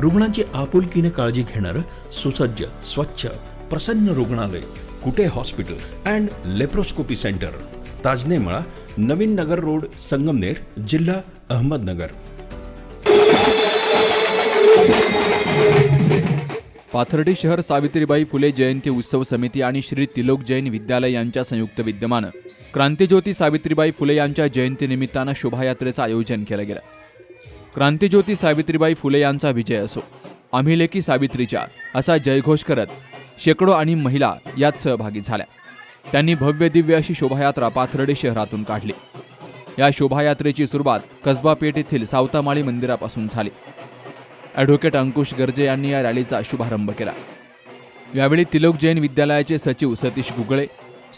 रुग्णांची आपुलकीने काळजी घेणारं सुसज्ज स्वच्छ प्रसन्न रुग्णालय Kute hospital and laparoscopy centre. Tajnemala Navin Nagar road Sangamner जिल्हा अहमदनगर. पाथर्डी शहर सावित्रीबाई फुले जयंती उत्सव समिती आणि श्री तिलोक जैन विद्यालय यांच्या संयुक्त विद्यमानं क्रांतिज्योती सावित्रीबाई फुले यांच्या जयंतीनिमित्तानं शोभायात्रेचं आयोजन केलं गेलं. क्रांतिज्योती सावित्रीबाई फुले यांचा विजय असो. आम्ही लेकी सावित्रीच्या असा जयघोष करत शेकडो आणि महिला यात सहभागी झाल्या. त्यांनी भव्य दिव्य अशी शोभायात्रा पाथर्डी शहरातून काढली. या शोभायात्रेची सुरुवात कसबा पेठ येथील सावतामाळी मंदिरापासून झाली. ॲडव्होकेट अंकुश गर्जे यांनी या रॅलीचा शुभारंभ केला. यावेळी तिलोक जैन विद्यालयाचे सचिव सतीश गुगळे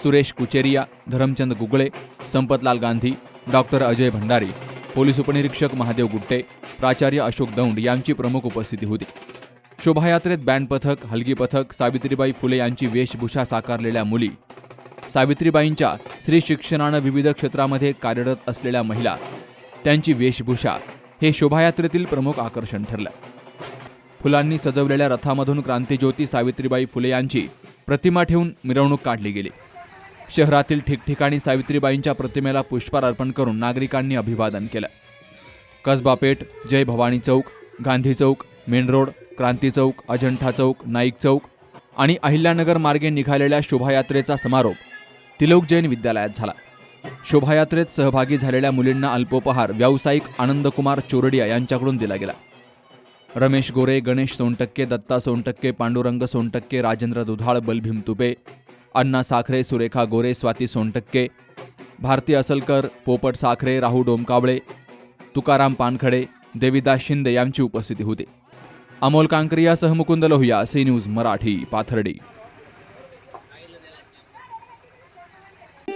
सुरेश कुचेरिया धरमचंद गुगळे संपतलाल गांधी डॉक्टर अजय भंडारी पोलीस उपनिरीक्षक महादेव गुट्टे प्राचार्य अशोक दौंड यांची प्रमुख उपस्थिती होती. शोभायात्रेत बँड पथक हलगी पथक सावित्रीबाई फुले यांची वेशभूषा साकारलेल्या मुली सावित्रीबाईंच्या स्त्री शिक्षणानं विविध क्षेत्रामध्ये कार्यरत असलेल्या महिला त्यांची वेशभूषा हे शोभायात्रेतील प्रमुख आकर्षण ठरलं. फुलांनी सजवलेल्या रथामधून क्रांतीज्योती सावित्रीबाई फुले यांची प्रतिमा ठेवून मिरवणूक काढली गेली. शहरातील ठिकठिकाणी सावित्रीबाईंच्या प्रतिमेला पुष्पार अर्पण करून नागरिकांनी अभिवादन केलं. कसबा पेठ जय भवानी चौक गांधी चौक मेन रोड क्रांती चौक अजंठा चौक नाईक चौक आणि अहिल्यानगर मार्गे निघालेल्या शोभायात्रेचा समारोप तिलोक जैन विद्यालयात झाला. शोभायात्रेत सहभागी झालेल्या मुलींना अल्पोपहार व्यावसायिक आनंदकुमार चोरडिया यांच्याकडून दिला गेला. रमेश गोरे गणेश सोनटक्के दत्ता सोनटक्के पांडुरंग सोनटक्के राजेंद्र दुधाळ बलभीम तुपे अण्णा साखरे सुरेखा गोरे स्वाती सोनटक्के भारती असलकर पोपट साखरे राहू डोमकावळे तुकाराम पानखडे देविदास शिंदे यांची उपस्थिती होती. अमोल कांकरियासह मुकुंद लोहिया सी न्यूज मराठी पाथर्डी.